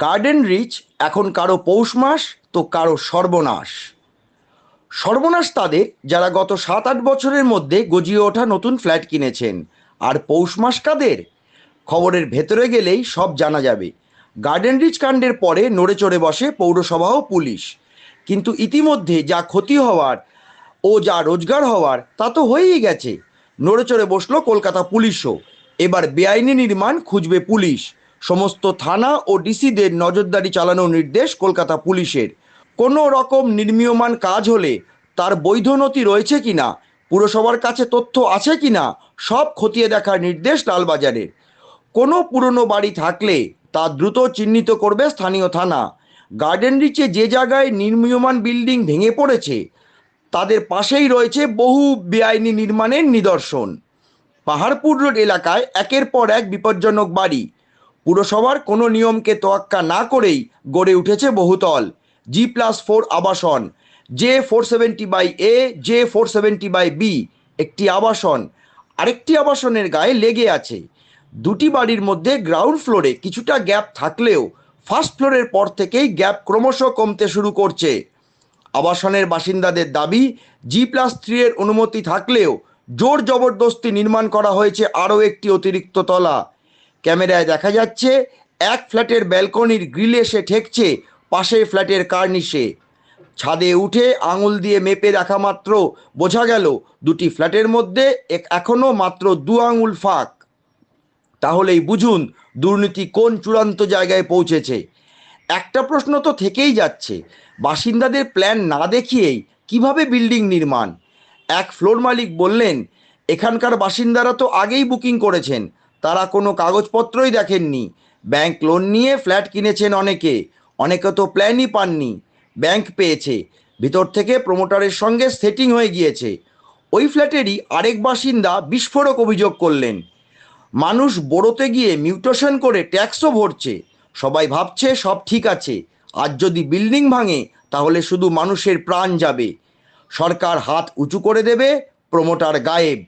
Garden rich এখন কারও পৌষ মাস, তো কারও সর্বনাশ। সর্বনাশ তাদের যারা গত সাত আট বছরের মধ্যে গজিয়ে ওঠা নতুন ফ্ল্যাট কিনেছেন। আর পৌষ মাস কাদের? খবরের ভেতরে গেলেই সব জানা যাবে। গার্ডেন রিচ কাণ্ডের পরে নড়ে চড়ে বসে পৌরসভা ও পুলিশ। কিন্তু ইতিমধ্যে যা ক্ষতি হওয়ার ও যা রোজগার হওয়ার, তা তো হয়েই গেছে। নড়ে চড়ে বসল কলকাতা পুলিশও। এবার বেআইনি নির্মাণ খুঁজবে পুলিশ। সমস্ত থানা ও ডিসিদের নজরদারি চালানোর নির্দেশ কলকাতা পুলিশের। কোনো রকম নির্মীয়মান কাজ হলে তার বৈধ নথি রয়েছে কিনা, পুরসভার কাছে তথ্য আছে কিনা, সব খতিয়ে দেখার নির্দেশ লালবাজারের। কোনো পুরনো বাড়ি থাকলে তা দ্রুত চিহ্নিত করবে স্থানীয় থানা। গার্ডেন রিচে যে জায়গায় নির্মীয়মান বিল্ডিং ভেঙে পড়েছে, তাদের পাশেই রয়েছে বহু বেআইনি নির্মাণের নিদর্শন। পাহাড়পুর রোড এলাকায় একের পর এক বিপজ্জনক বাড়ি পুরসভার কোনো নিয়মকে তোয়াক্কা না করেই গড়ে উঠেছে বহুতল। জি প্লাস ফোর আবাসন। J four seventy by A J four seventy by B একটি আবাসন। আরেকটি আবাসনের গায়ে লেগে আছে। দুটি বাড়ির মধ্যে গ্রাউন্ড ফ্লোরে কিছুটা গ্যাপ থাকলেও ফার্স্ট ফ্লোরের পর থেকেই গ্যাপ ক্রমশ কমতে শুরু করছে। আবাসনের বাসিন্দাদের দাবি জি প্লাস থ্রি এর অনুমতি থাকলেও জোর জবরদস্তি নির্মাণ করা হয়েছে আরও একটি অতিরিক্ত তলা। ক্যামেরায় দেখা যাচ্ছে, এক ফ্ল্যাটের ব্যালকনির গ্রিলে এসে ঠেকছে, পাশের ফ্ল্যাটের কার্নিশে। ছাদে উঠে আঙুল দিয়ে মেপে দেখা মাত্র, বোঝা গেল দুটি ফ্ল্যাটের মধ্যে এক- এখনও মাত্র দু আঙুল ফাঁক। তাহলেই বুঝুন দুর্নীতি কোন চূড়ান্ত জায়গায় পৌঁছেছে। একটা প্রশ্ন তো থেকেই যাচ্ছে, বাসিন্দাদের প্ল্যান না দেখিয়েই কীভাবে বিল্ডিং নির্মাণ? এক ফ্লোর মালিক বললেন, এখানকার বাসিন্দারা তো আগেই বুকিং করেছেন তারা কোনো কাগজপত্রই দেখেননি। ব্যাংক লোন নিয়ে ফ্ল্যাট কিনেছেন অনেকে। অনেকে তো প্ল্যানই পাননি। ব্যাংক পেয়েছে। ভিতর থেকে প্রমোটারের সঙ্গে সেটিং হয়ে গিয়েছে। ওই ফ্ল্যাটেরই আরেক বাসিন্দা বিস্ফোরক অভিযোগ করলেন। মানুষ বড়োতে গিয়ে মিউটেশন করে ট্যাক্সও ভরছে। সবাই ভাবছে সব ঠিক আছে। আর যদি বিল্ডিং ভাঙে, তাহলে শুধু মানুষের প্রাণ যাবে। সরকার হাত উঁচু করে দেবে, প্রমোটার গায়েব।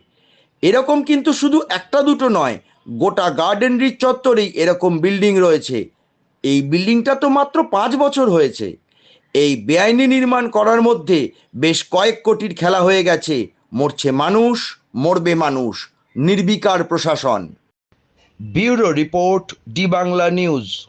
এরকম কিন্তু শুধু একটা দুটো নয় গোটা গার্ডেন রিচ চত্বরেই এরকম বিল্ডিং রয়েছে। এই বিল্ডিংটা তো মাত্র পাঁচ বছর হয়েছে। এই বেআইনি নির্মাণ করার মধ্যে বেশ কয়েক কোটির খেলা হয়ে গেছে। মরছে মানুষ, মরবে মানুষ। নির্বিকার প্রশাসন। Bureau report D Bangla news.